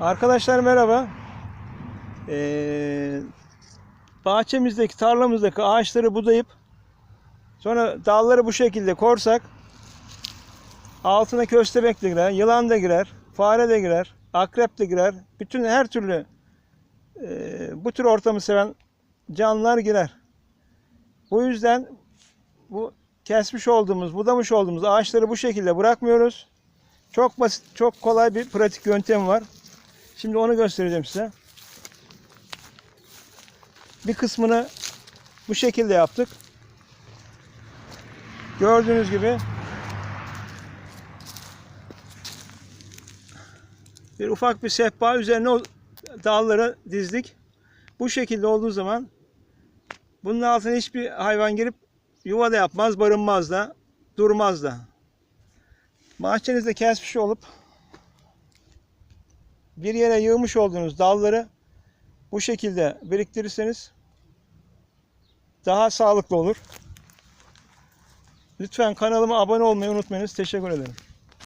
Arkadaşlar merhaba. Ee, bahçemizdeki, tarlamızdaki ağaçları budayıp sonra dalları bu şekilde korsak altına köstebek de girer, yılan da girer, fare de girer, akrep de girer. Bütün her türlü e, bu tür ortamı seven canlılar girer. Bu yüzden bu kesmiş olduğumuz, budamış olduğumuz ağaçları bu şekilde bırakmıyoruz. Çok basit, çok kolay bir pratik yöntem var. Şimdi onu göstereceğim size. Bir kısmını bu şekilde yaptık. Gördüğünüz gibi bir ufak bir sehpa üzerine o dalları dizdik. Bu şekilde olduğu zaman bunun altına hiçbir hayvan girip yuva da yapmaz, barınmaz da, durmaz da. Bahçenizde kesmiş olup bir yere yığmış olduğunuz dalları bu şekilde biriktirirseniz daha sağlıklı olur. Lütfen kanalıma abone olmayı unutmayınız. Teşekkür ederim.